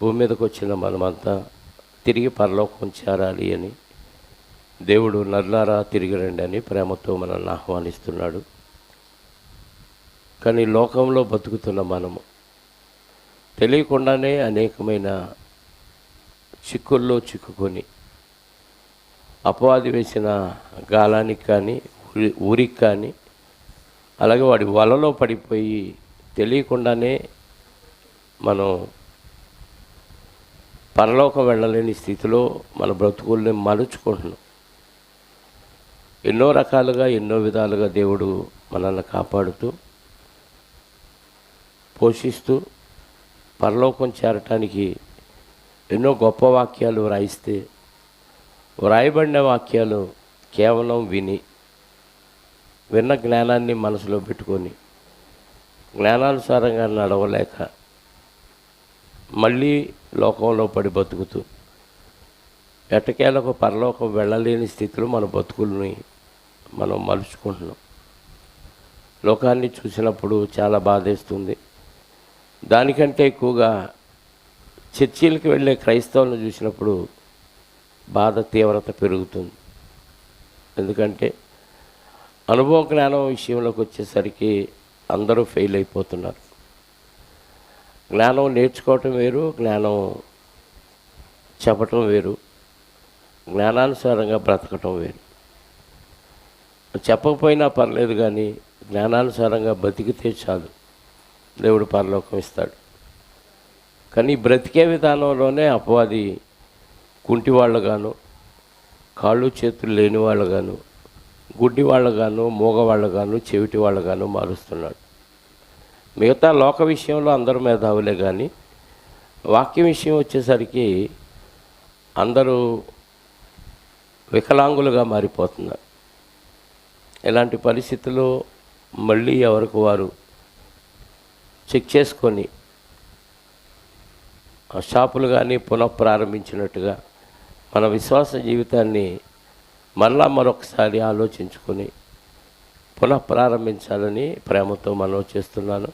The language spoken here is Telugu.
భూమి మీదకి వచ్చిన మనమంతా తిరిగి పరలోకం చేరాలి అని దేవుడు నల్లారా తిరిగి రండి అని ప్రేమతో మనల్ని ఆహ్వానిస్తున్నాడు. కానీ లోకంలో బతుకుతున్న మనము తెలియకుండానే అనేకమైన చిక్కుల్లో చిక్కుకొని అపవాది వేసిన గాలానికి కానీ ఊరికి కానీ అలాగే వాడి వలలో పడిపోయి తెలియకుండానే మనం పరలోకం వెళ్ళలేని స్థితిలో మన బ్రతుకుల్ని మలుచుకుంటున్నాం. ఎన్నో రకాలుగా ఎన్నో విధాలుగా దేవుడు మనల్ని కాపాడుతూ పోషిస్తూ పరలోకం చేరటానికి ఎన్నో గొప్ప వాక్యాలు వ్రాయిస్తే వ్రాయబడిన వాక్యాలు కేవలం విని విన్న జ్ఞానాన్ని మనసులో పెట్టుకొని జ్ఞానానుసారంగా నడవలేక మళ్ళీ లోకంలో పడి బతుకుతూ ఎట్టకేలకు పరలోకం వెళ్ళలేని స్థితిలో మన బతుకుల్ని మనం మలుచుకుంటున్నాం. లోకాన్ని చూసినప్పుడు చాలా బాధేస్తుంది. దానికంటే ఎక్కువగా చర్చిలకు వెళ్ళే క్రైస్తవులను చూసినప్పుడు బాధ తీవ్రత పెరుగుతుంది. ఎందుకంటే అనుభవ జ్ఞానం విషయంలోకి వచ్చేసరికి అందరూ ఫెయిల్ అయిపోతున్నారు. జ్ఞానం నేర్చుకోవటం వేరు జ్ఞానం చెప్పటం వేరు జ్ఞానానుసారంగా బ్రతకటం వేరు. చెప్పకపోయినా పర్లేదు కానీ జ్ఞానానుసారంగా బతికితే చాలు. దేవుడు పరలోకం ఇస్తాడు. కానీ బ్రతికే విధానంలోనే అపవాది కుంటి వాళ్ళగాను కాళ్ళు చేతులు లేని వాళ్ళుగాను గుడ్డి వాళ్ళగాను చెవిటి వాళ్ళగాను మారుస్తున్నాడు. మిగతా లోక విషయంలో అందరూ మేధావులే కానీ వాక్యం విషయం వచ్చేసరికి అందరూ వికలాంగులుగా మారిపోతున్నారు. ఇలాంటి పరిస్థితుల్లో మళ్ళీ ఎవరికి వారు చెక్ చేసుకొని షాపులు కానీ పునఃప్రారంభించినట్టుగా మన విశ్వాస జీవితాన్ని మళ్ళా మరొకసారి ఆలోచించుకొని పునఃప్రారంభించాలని ప్రేమతో మనం చేస్తున్నాను.